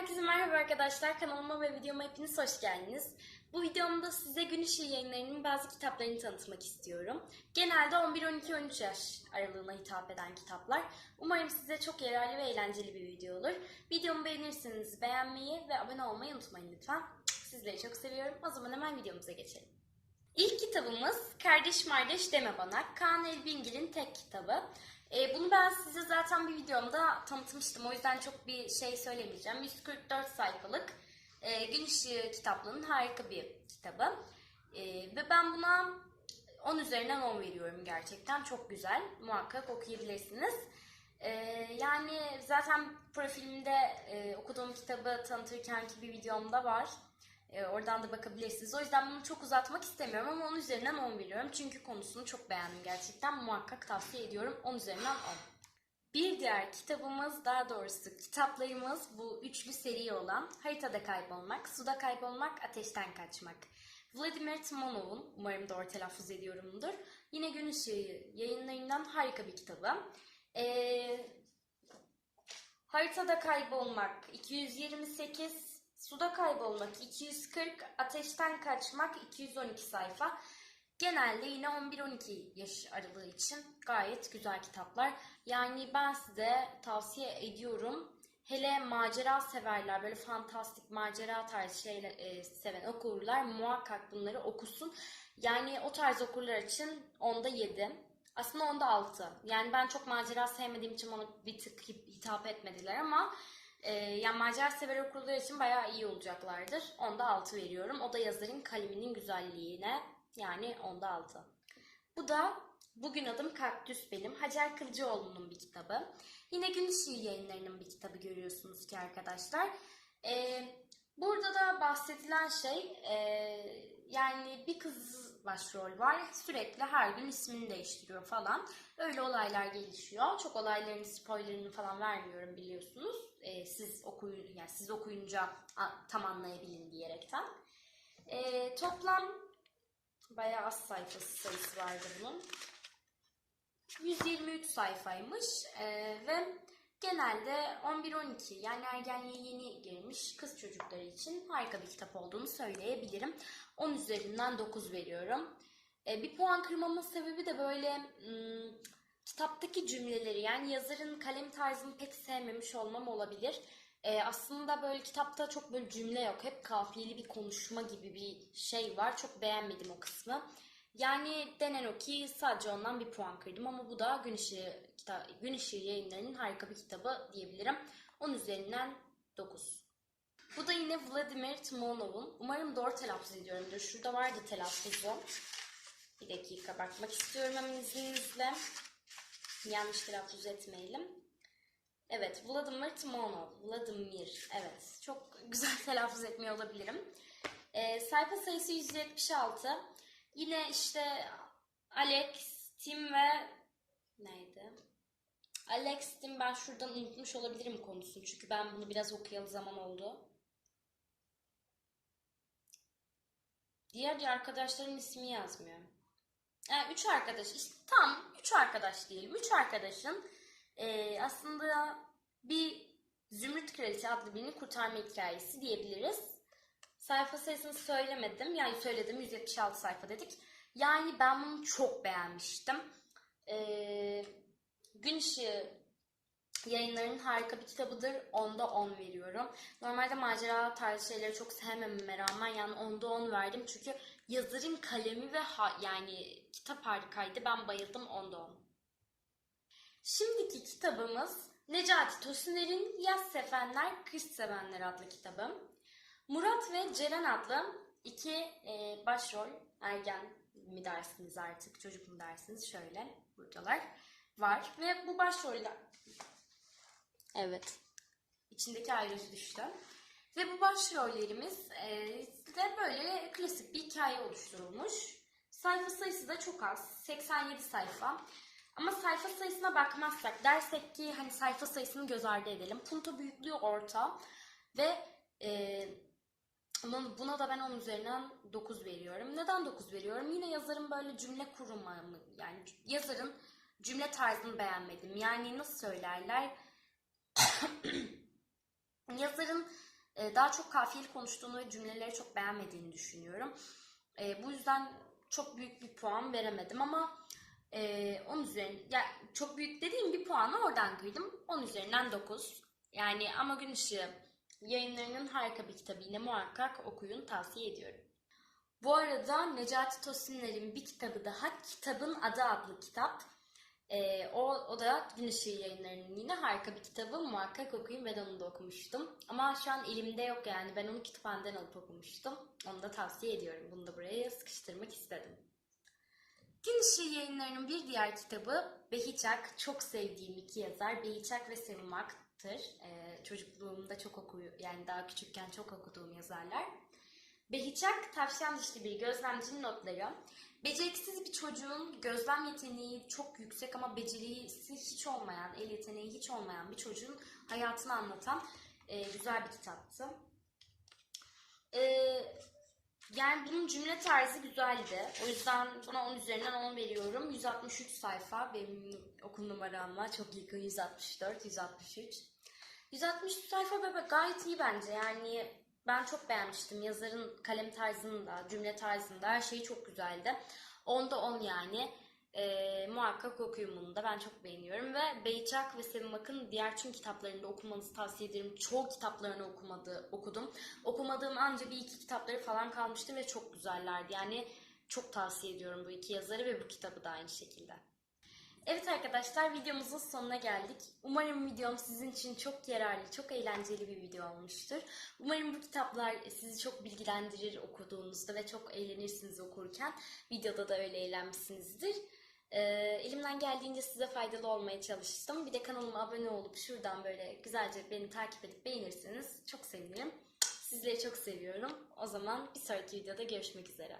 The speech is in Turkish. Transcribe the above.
Herkese merhaba arkadaşlar. Kanalıma ve videoma hepiniz hoş geldiniz. Bu videomda size Gün Işığı yayınlarının bazı kitaplarını tanıtmak istiyorum. Genelde 11-12-13 yaş aralığına hitap eden kitaplar. Umarım size çok yararlı ve eğlenceli bir video olur. Videomu beğenirseniz beğenmeyi ve abone olmayı unutmayın lütfen. Sizleri çok seviyorum. O zaman hemen videomuza geçelim. İlk kitabımız Kardeş Mardeş Deme Bana. Kaan Elbingil'in tek kitabı. Ee, bunu ben size zaten bir videomda tanıtmıştım. O yüzden çok bir şey söylemeyeceğim. 144 sayfalık e, Gün Işığı kitaplığının harika bir kitabı. E, ve ben buna 10 üzerinden 10 veriyorum gerçekten. Çok güzel. Muhakkak okuyabilirsiniz. E, yani zaten profilimde e, okuduğum kitabı tanıtırkenki bir videomda var. E, oradan da bakabilirsiniz. O yüzden bunu çok uzatmak istemiyorum ama 10 üzerinden 10 veriyorum. Çünkü konusunu çok beğendim gerçekten. Muhakkak tavsiye ediyorum. 10 üzerinden 10. Bir diğer kitabımız, daha doğrusu kitaplarımız bu üçlü seri olan Haritada Kaybolmak, Suda Kaybolmak, Ateşten Kaçmak. Vladimir Timonov'un, umarım doğru telaffuz ediyorumdur, yine Gün Işığı yayınlarından harika bir kitabı. Ee, Haritada Kaybolmak 228, Suda Kaybolmak 240, Ateşten Kaçmak 212 sayfa. Genelde yine 11-12 yaş aralığı için gayet güzel kitaplar. Yani ben size tavsiye ediyorum. Hele macera severler, böyle fantastik macera tarzı şeyler e, seven okurlar muhakkak bunları okusun. Yani o tarz okurlar için onda 7. Aslında onda 6. Yani ben çok macera sevmediğim için bana bir tık hitap etmediler ama e, yani macera sever okurlar için bayağı iyi olacaklardır. Onda 6 veriyorum. O da yazarın kaleminin güzelliğine yani onda 6. Bu da Bugün Adım Kaktüs benim. Hacer Kılıcıoğlu'nun bir kitabı. Yine Gün Işığı yayınlarının bir kitabı görüyorsunuz ki arkadaşlar. Ee, burada da bahsedilen şey e, yani bir kız başrol var. Sürekli her gün ismini değiştiriyor falan. Öyle olaylar gelişiyor. Çok olayların spoilerını falan vermiyorum biliyorsunuz. Ee, siz okuyun yani siz okuyunca tam anlayabilin diyerekten. Ee, toplam bayağı az sayfası sayısı vardı bunun. 123 sayfaymış ee, ve genelde 11-12 yani ergenliğe yeni girmiş kız çocukları için harika bir kitap olduğunu söyleyebilirim. 10 üzerinden 9 veriyorum. Ee, bir puan kırmamın sebebi de böyle ım, kitaptaki cümleleri yani yazarın kalem tarzını pek sevmemiş olmam olabilir. Ee, aslında böyle kitapta çok böyle cümle yok. Hep kafiyeli bir konuşma gibi bir şey var. Çok beğenmedim o kısmı. Yani denen o ki sadece ondan bir puan kırdım ama bu da Gün Işığı, kita- Gün Işığı yayınlarının harika bir kitabı diyebilirim. 10 üzerinden 9. Bu da yine Vladimir Timonov'un. Umarım doğru telaffuz ediyorumdur. Şurada vardı telaffuzu. Bir dakika bakmak istiyorum hemen izninizle. Yanlış telaffuz etmeyelim. Evet, Vladimir Timonov. Vladimir. Evet, çok güzel telaffuz etmiyor olabilirim. Ee, sayfa sayısı 176. Yine işte Alex, Tim ve neydi? Alex, Tim ben şuradan unutmuş olabilirim konusunu. Çünkü ben bunu biraz okuyalı zaman oldu. Diğer arkadaşların ismi yazmıyor. Yani üç arkadaş, işte tam üç arkadaş diyelim. Üç arkadaşın e, aslında bir Zümrüt Kraliçe adlı birini kurtarma hikayesi diyebiliriz. Sayfa sayısını söylemedim. Yani söyledim 176 sayfa dedik. Yani ben bunu çok beğenmiştim. Ee, Gün Işığı yayınlarının harika bir kitabıdır. Onda 10 veriyorum. Normalde macera tarzı şeyleri çok sevmememe rağmen yani onda 10 verdim. Çünkü yazarın kalemi ve ha, yani kitap harikaydı. Ben bayıldım onda 10. Şimdiki kitabımız Necati Tosuner'in Yaz Sevenler, Kış Sevenler adlı kitabı. Murat ve Ceren adlı iki e, başrol, ergen mi dersiniz artık, çocuk mu dersiniz şöyle buradalar var. Ve bu başroller, evet, içindeki ayrıcı düştü. Ve bu başrollerimiz e, de böyle klasik bir hikaye oluşturulmuş. Sayfa sayısı da çok az, 87 sayfa. Ama sayfa sayısına bakmazsak dersek ki hani sayfa sayısını göz ardı edelim. Punto büyüklüğü orta ve e, buna da ben 10 üzerinden 9 veriyorum. Neden 9 veriyorum? Yine yazarın böyle cümle kurumu yani yazarın cümle tarzını beğenmedim. Yani nasıl söylerler? yazarın e, daha çok kafiyeli konuştuğunu ve cümleleri çok beğenmediğini düşünüyorum. E, bu yüzden çok büyük bir puan veremedim ama e, 10 üzerinden ya çok büyük dediğim bir puanı oradan kırdım. 10 üzerinden 9. Yani ama Gün Işığı yayınlarının harika bir kitabı yine muhakkak okuyun tavsiye ediyorum. Bu arada Necati Tosinler'in bir kitabı daha Kitabın Adı adlı kitap. Ee, o, o da Gün Işığı yayınlarının yine harika bir kitabı. Muhakkak okuyun. Ben onu da okumuştum. Ama şu an elimde yok yani. Ben onu kütüphaneden alıp okumuştum. Onu da tavsiye ediyorum. Bunu da buraya sıkıştırmak istedim. Gün Işığı yayınlarının bir diğer kitabı Behiçak. Çok sevdiğim iki yazar. Behiçak ve Sevim Ak'tır. Ee, çocukluğumda çok okuyor, yani daha küçükken çok okuduğum yazarlar. Behiçak, tavşan dişli bir gözlemcinin notları. Beceriksiz bir çocuğun gözlem yeteneği çok yüksek ama becerisi hiç olmayan, el yeteneği hiç olmayan bir çocuğun hayatını anlatan e, güzel bir kitaptı. E, yani bunun cümle tarzı güzeldi. O yüzden buna 10 üzerinden 10 veriyorum. 163 sayfa benim okul numaramla çok yakın 164, 163. 163 sayfa ve gayet iyi bence. Yani ben çok beğenmiştim. Yazarın kalem tarzında, cümle tarzında her şeyi çok güzeldi. Onda 10 yani. Ee, muhakkak okuyun bunu da. Ben çok beğeniyorum. Ve Beyçak ve Sevim Akın diğer tüm kitaplarını da okumanızı tavsiye ederim. Çoğu kitaplarını okumadı, okudum. Okumadığım anca bir iki kitapları falan kalmıştı ve çok güzellerdi. Yani çok tavsiye ediyorum bu iki yazarı ve bu kitabı da aynı şekilde. Evet arkadaşlar videomuzun sonuna geldik. Umarım videom sizin için çok yararlı, çok eğlenceli bir video olmuştur. Umarım bu kitaplar sizi çok bilgilendirir okuduğunuzda ve çok eğlenirsiniz okurken. Videoda da öyle eğlenmişsinizdir. Ee, elimden geldiğince size faydalı olmaya çalıştım. Bir de kanalıma abone olup şuradan böyle güzelce beni takip edip beğenirseniz çok sevinirim. Sizleri çok seviyorum. O zaman bir sonraki videoda görüşmek üzere.